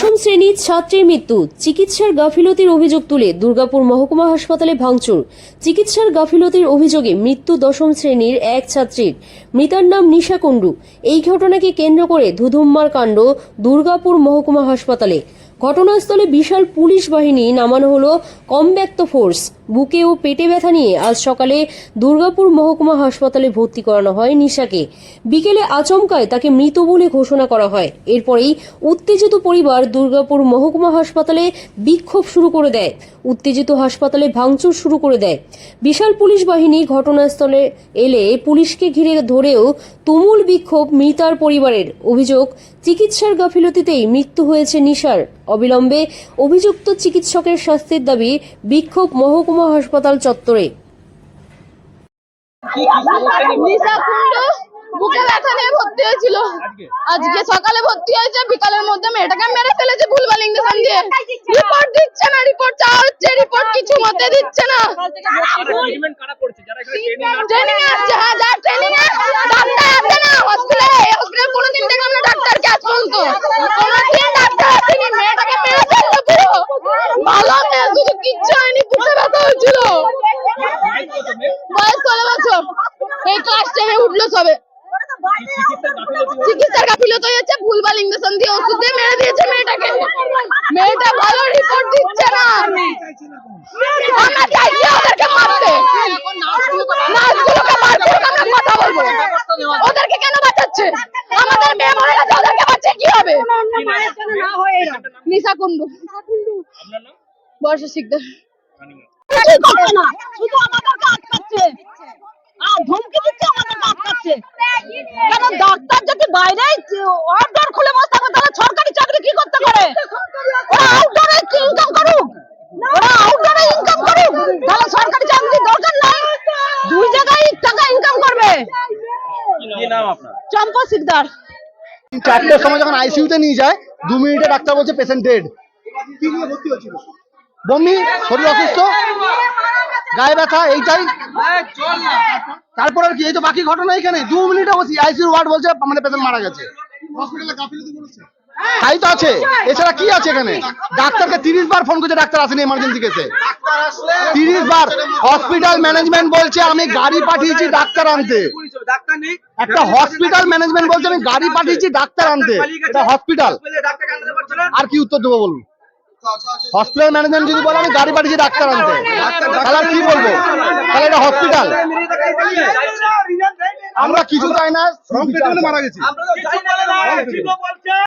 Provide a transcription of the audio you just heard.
দশম শ্রেণির ছাত্রীর মৃত্যু। চিকিৎসার গাফিলতির অভিযোগ তুলে দুর্গাপুর মহকুমা হাসপাতালে ভাঙচুর। চিকিৎসার গাফিলতির অভিযোগে মৃত্যু দশম শ্রেণির এক ছাত্রীর। মৃতার নাম নিশা কুণ্ডু। এই ঘটনাকে কেন্দ্র করে ধুধুম্মার কাণ্ড দুর্গাপুর মহকুমা হাসপাতালে। ঘটনাস্থলে বিশাল পুলিশ বাহিনী নামানো হলো কমব্যাক্ত ফোর্স। বুকে ও পেটে ব্যথা নিয়ে আজ সকালে দুর্গাপুর মহকুমা হাসপাতালে ভর্তি করানো হয় নিশাকে। বিকেলে আচমকায় তাকে মৃত বলে ঘোষণা করা হয়। এরপরেই উত্তেজিত পরিবার দুর্গাপুর মহকুমা হাসপাতালে বিক্ষোভ শুরু করে দেয়। উত্তেজিত হাসপাতালে ভাঙচুর শুরু করে দেয়। বিশাল পুলিশ বাহিনী ঘটনাস্থলে এলে পুলিশকে ঘিরে ধরেও তুমুল বিক্ষোভ মৃতার পরিবারের। অভিযোগ, চিকিৎসার গাফিলতিতেই মৃত্যু হয়েছে নিশার। অবিলম্বে অভিযুক্ত চিকিৎসকের শাস্তির দাবি বিক্ষোভ মহকুমা হাসপাতাল চত্বরে। বুকে ব্যথা নিয়ে ভর্তি হয়েছিল। আজকে সকালে ভর্তি হয়েছে বিকালের মধ্যে মেয়েটাকে মেরে ফেলেছে ভুলভাল ইঞ্জেকশন দিয়ে। রিপোর্ট দিচ্ছে না রিপোর্ট চাওয়া হচ্ছে রিপোর্ট কিছু মতে দিচ্ছে না। ট্রিটমেন্ট কারা করছে? যারা এখানে ট্রেনিং ট্রেনিং আসছে হ্যাঁ যা ট্রেনিং এ ডাক্তার আসে না হসপিটালে হসপিটাল কোনোদিন দেখলাম না ডাক্তারকে আজ পর্যন্ত কোনোদিন ডাক্তার আসেনি মেয়েটাকে মেরে ফেলল পুরো ভালো মেয়ে শুধু কিচ্ছু হয়নি বুকে ব্যথা হয়েছিল বয়স ষোলো বছর? এই ক্লাস টেনে উঠল সবে। চিকিৎসার গাফিলতি হয়েছে ভুলভাল ইঞ্জেকশন দিয়ে ওষুধ দিয়ে মেরে দিয়েছে মেয়েটাকে। মেয়েটা ভালো রিপোর্ট দিচ্ছে না। আমরা চাইছি ওদেরকে মারতে। নার্সগুলোকে মারতে আমরা কথা বলব। ওদেরকে কেন বাঁচাচ্ছে? আমাদের মেয়ে মরে গেছে ওদেরকে বাঁচিয়ে কি হবে? নিশা কুন্ডু আপনার নাম বর্ষা শিকদার কিছুই করছে না শুধু আমাদেরকে আটকাচ্ছে। আর ধমকি দিচ্ছে আমাদেরকে আটকাচ্ছে। কেন ডাক্তার যদি বাইরে অর্ডার খুলে বসে থাকে তাহলে সরকারি চাকরি কি করতে পারে? ওরা আউটডোরে ইনকাম করুক? ওরা আউটডোরে ইনকাম করুক? তাহলে সরকারি চাকরি দরকার নাই। দুই জায়গায় টাকা ইনকাম করবে। কি নাম আপনার? চম্পা সিকদার। চারটের সময় যখন আইসিইউতে নিয়ে যায় দু মিনিটে ডাক্তার বলছে পেশেন্ট ডেড বমি? শরীর অসুস্থ? গায়ে ব্যথা? এইটাই? তারপর আর কি? এই তো বাকি ঘটনা এখানে। দু মিনিটে বসি। আইসিইউ ওয়ার্ড বলছে আমাদের পেশেন্ট মারা গেছে। তাই তো আছে। এছাড়া কি আছে এখানে? ডাক্তারকে তিরিশ বার ফোন করছে ডাক্তার আসেনি এমার্জেন্সি কেসে তিরিশ বার। হসপিটাল ম্যানেজমেন্ট বলছে আমি গাড়ি পাঠিয়েছি ডাক্তার আনতে। একটা হসপিটাল ম্যানেজমেন্ট বলছে আমি গাড়ি পাঠিয়েছি ডাক্তার আনতে। এটা হসপিটাল আর কি উত্তর দেবো বলুন? হসপিটাল ম্যানেজমেন্ট যদি বলে, আমি গাড়ি পাঠিয়েছি ডাক্তার আনতে। তাহলে কি বলব? তাহলে এটা হসপিটাল। আমরা কিছু চাই না মারা গেছি।